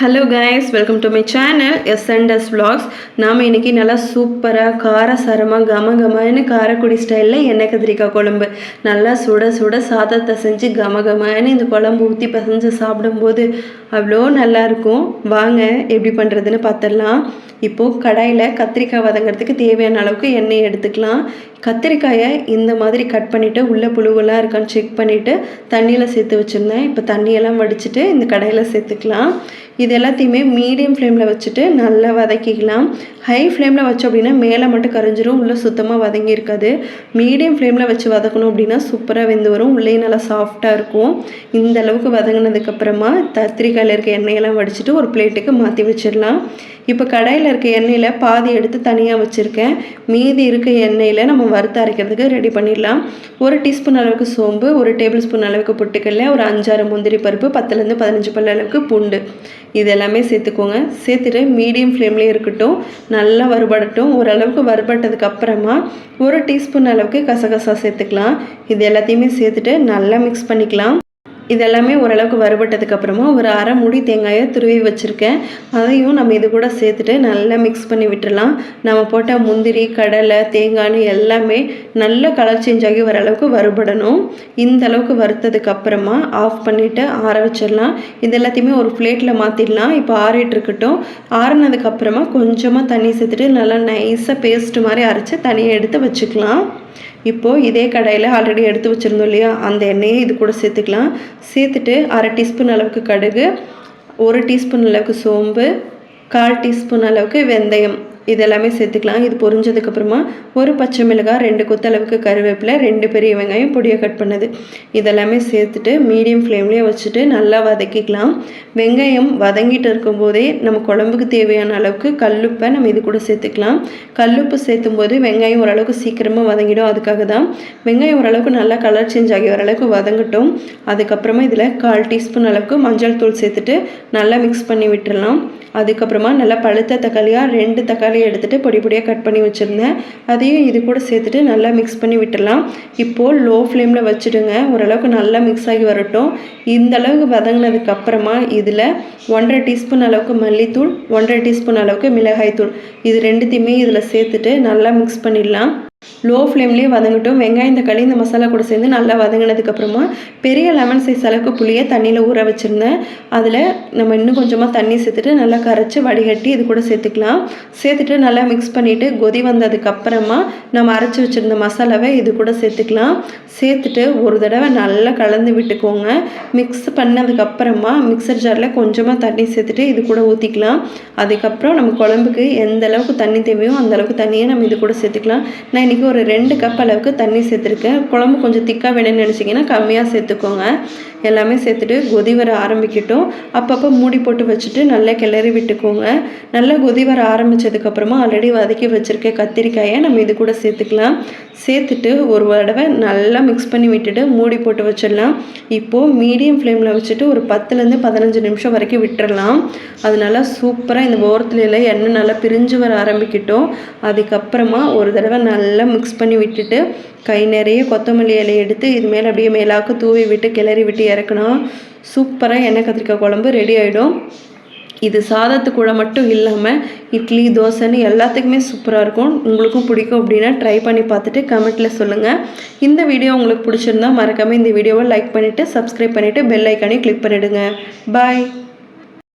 Hello guys welcome to my channel S and S vlogs. நாம் இன்றைக்கி நல்லா சூப்பராக காரசாரமாக கம கமன்னு காரக்குடி ஸ்டைலில் எண்ணெய் கத்திரிக்காய் குழம்பு. நல்லா சுட சுட சாதத்தை செஞ்சு கம கமன்னு இந்த குழம்பு ஊற்றி பசைஞ்சு சாப்பிடும்போது அவ்வளோ நல்லாயிருக்கும் வாங்க எப்படி பண்ணுறதுன்னு பார்த்துடலாம் இப்போது கடாயில் கத்திரிக்காய் வதங்கிறதுக்கு தேவையான அளவுக்கு எண்ணெய் எடுத்துக்கலாம். கத்திரிக்காயை இந்த மாதிரி கட் பண்ணிவிட்டு உள்ளே புழுவெல்லாம் இருக்கான்னு செக் பண்ணிவிட்டு தண்ணியில் சேர்த்து வச்சுருந்தேன். இப்போ தண்ணியெல்லாம் வடிச்சிட்டு இந்த கடையில் சேர்த்துக்கலாம். இது எல்லாத்தையுமே மீடியம் ஃப்ளேமில் வச்சுட்டு நல்லா வதக்கிக்கலாம். ஹை ஃப்ளேமில் வச்சோம் அப்படின்னா மேலே மட்டும் கரைஞ்சிரும் உள்ளே சுத்தமாக வதங்கி இருக்காது. மீடியம் ஃப்ளேமில் வச்சு வதக்கணும் அப்படின்னா சூப்பராக வெந்து வரும். உள்ளே நல்லா சாஃப்டாக இருக்கும். இந்த அளவுக்கு வதங்கினதுக்கப்புறமா கத்திரிக்காயில் இருக்க எண்ணெயெல்லாம் வடிச்சிட்டு ஒரு பிளேட்டுக்கு மாற்றி வச்சிடலாம். இப்போ கடையில் இருக்க எண்ணெயில் பாதி எடுத்து தனியாக வச்சுருக்கேன். மீதி இருக்க எண்ணெயில் நம்ம வறுத்து அரைக்கிறதுக்கு ரெடி பண்ணிடலாம். ஒரு டீஸ்பூன் அளவுக்கு சோம்பு ஒரு டேபிள் ஸ்பூன் அளவுக்கு பொட்டுக்கல்ல ஒரு அஞ்சாறு முந்திரி பருப்பு பத்துலேருந்து பதினஞ்சு பல்ல அளவுக்கு பூண்டு. இது எல்லாமே சேர்த்துக்கோங்க. சேர்த்துட்டு மீடியம் ஃப்ளேம்லேயே இருக்கட்டும். நல்லா வறுபடட்டும். ஓரளவுக்கு வறுபட்டதுக்கு அப்புறமா ஒரு டீஸ்பூன் அளவுக்கு கசகசா சேர்த்துக்கலாம். இது எல்லாத்தையுமே சேர்த்துட்டு நல்லா மிக்ஸ் பண்ணிக்கலாம். இதெல்லாமே ஓரளவுக்கு வறுபட்டதுக்கு அப்புறமா ஒரு அரை முடி தேங்காயை துருவி வச்சுருக்கேன். அதையும் நம்ம இது கூட சேர்த்துட்டு நல்லா மிக்ஸ் பண்ணி விட்டுடலாம் நம்ம போட்ட முந்திரி கடலை தேங்காய்னு எல்லாமே நல்ல கலர் சேஞ்ச் ஆகி வர அளவுக்கு வறுபடணும். இந்த அளவுக்கு வறுத்ததுக்கு அப்புறமா ஆஃப் பண்ணிவிட்டு ஆற வச்சிடலாம். இது எல்லாத்தையுமே ஒரு பிளேட்டில் மாற்றிடலாம் இப்போ ஆறிட்டு இருக்கட்டும். ஆறினதுக்கு அப்புறமா கொஞ்சமாக தண்ணி சேர்த்துட்டு நல்லா நைஸாக பேஸ்ட் மாதிரி அரைச்சி தனியாக எடுத்து வச்சுக்கலாம். இப்போது இதே கடையில் ஆல்ரெடி எடுத்து வச்சுருந்தோம் இல்லையா? அந்த எண்ணெயை இது கூட சேர்த்துக்கலாம். சேர்த்துட்டு அரை டீஸ்பூன் அளவுக்கு கடுகு ஒரு டீஸ்பூன் அளவுக்கு சோம்பு கால் டீஸ்பூன் அளவுக்கு வெந்தயம். இதெல்லாமே சேர்த்துக்கலாம். இது பொரிஞ்சதுக்கப்புறமா ஒரு பச்சை மிளகாய் ரெண்டு கொத்தளவுக்கு கருவேப்பிலை ரெண்டு பெரிய வெங்காயம் பொடியை கட் பண்ணது. இதெல்லாமே சேர்த்துட்டு மீடியம் ஃப்ளேம்லேயே வச்சுட்டு நல்லா வதக்கிக்கலாம். வெங்காயம் வதங்கிட்டு இருக்கும்போதே நம்ம குழம்புக்கு தேவையான அளவுக்கு கல்லுப்பை நம்ம இது கூட சேர்த்துக்கலாம். கல்லுப்பு சேர்த்தும் போது வெங்காயம் ஓரளவுக்கு சீக்கிரமாக வதங்கிடும். அதுக்காக தான் வெங்காயம் ஓரளவுக்கு நல்லா கலர் சேஞ்ச் ஆகி ஓரளவுக்கு வதங்கட்டும். அதுக்கப்புறமா இதில் கால் டீஸ்பூன் அளவுக்கு மஞ்சள் தூள் சேர்த்துட்டு நல்லா மிக்ஸ் பண்ணி விட்டுடலாம் அதுக்கப்புறமா நல்லா பழுத்த தக்காளியாக ரெண்டு தக்காளியை எடுத்துகிட்டு பொடி பொடியாக கட் பண்ணி வச்சுருந்தேன். அதையும் இது கூட சேர்த்துட்டு நல்லா மிக்ஸ் பண்ணி விட்டுடலாம். இப்போது லோ ஃப்ளேமில் வச்சுடுங்க. ஓரளவுக்கு நல்லா மிக்ஸ் ஆகி வரட்டும். இந்த அளவுக்கு வதங்கினதுக்கப்புறமா இதில் ஒன்றரை டீஸ்பூன் அளவுக்கு மல்லித்தூள் ஒன்றரை டீஸ்பூன் அளவுக்கு மிளகாய் தூள் இது ரெண்டுத்தையுமே இதில் சேர்த்துட்டு நல்லா மிக்ஸ் பண்ணிடலாம். லோ ஃப்ளேம்லேயே வதங்கட்டும். வெங்காயம் தக்காளி இந்த மசாலா கூட சேர்ந்து நல்லா வதங்கினதுக்கப்புறமா பெரிய லெமன் சைஸ் அளவுக்கு புளியை தண்ணியில் ஊற வச்சுருந்தேன். அதில் நம்ம இன்னும் கொஞ்சமாக தண்ணி சேர்த்துட்டு நல்லா கரைச்சி வடிகட்டி இது கூட சேர்த்துக்கலாம். சேர்த்துட்டு நல்லா மிக்ஸ் பண்ணிவிட்டு கொதி வந்ததுக்கப்புறமா நம்ம அரைச்சி வச்சுருந்த மசாலாவை இது கூட சேர்த்துக்கலாம். சேர்த்துட்டு ஒரு தடவை நல்லா கலந்து விட்டுக்கோங்க. மிக்ஸ் பண்ணதுக்கப்புறமா மிக்சர் ஜாரில் கொஞ்சமாக தண்ணி சேர்த்துட்டு இது கூட ஊற்றிக்கலாம் அதுக்கப்புறம் நம்ம குழம்புக்கு எந்த அளவுக்கு தண்ணி தேவையோ அந்த அளவுக்கு தண்ணியை நம்ம இது கூட சேர்த்துக்கலாம். நான் இன்றைக்கி ஒரு ரெண்டு கப் அளவுக்கு தண்ணி சேர்த்துருக்கேன். குழம்பு கொஞ்சம் திக்காக வேணும்னு நினச்சிங்கன்னா கம்மியாக சேர்த்துக்கோங்க. எல்லாமே சேர்த்துட்டு கொதி வர ஆரம்பிக்கட்டும். அப்பப்போ மூடி போட்டு வச்சுட்டு நல்லா கிளறி விட்டுக்கோங்க. நல்லா கொதி வர ஆரம்பித்ததுக்கப்புறமா ஆல்ரெடி வதக்கி வச்சுருக்க கத்திரிக்காயை நம்ம இது கூட சேர்த்துக்கலாம். சேர்த்துட்டு ஒரு தடவை நல்லா மிக்ஸ் பண்ணி விட்டுட்டு மூடி போட்டு வச்சிடலாம். இப்போது மீடியம் ஃப்ளேமில் வச்சுட்டு ஒரு பத்துலேருந்து பதினஞ்சு நிமிஷம் வரைக்கும் விட்டுறலாம். அது நல்லா சூப்பராக இந்த ஓரத்துல எண்ணெய் நல்லா பிரிஞ்சு வர ஆரம்பிக்கட்டும். அதுக்கப்புறமா ஒரு தடவை நல்லா மிக்ஸ் பண்ணி விட்டுட்டு கை நிறைய கொத்தமல்லி இலையை எடுத்து இது மேலே அப்படியே மேலாக்கு தூவி விட்டு கிளறி விட்டு இறக்கணும் சூப்பராக எண்ணெய் கத்திரிக்காய் குழம்பு ரெடி ஆகிடும் இது சாதத்து கூட மட்டும் இல்லாமல் இட்லி தோசைன்னு எல்லாத்துக்குமே சூப்பராக இருக்கும். உங்களுக்கும் பிடிக்கும் அப்படின்னா ட்ரை பண்ணி பார்த்துட்டு கமெண்ட்டில் சொல்லுங்கள் இந்த வீடியோ உங்களுக்கு பிடிச்சிருந்தா மறக்காமல் இந்த வீடியோவை லைக் பண்ணிவிட்டு சப்ஸ்கிரைப் பண்ணிவிட்டு பெல் ஐக்கானே கிளிக் பண்ணிவிடுங்க பாய்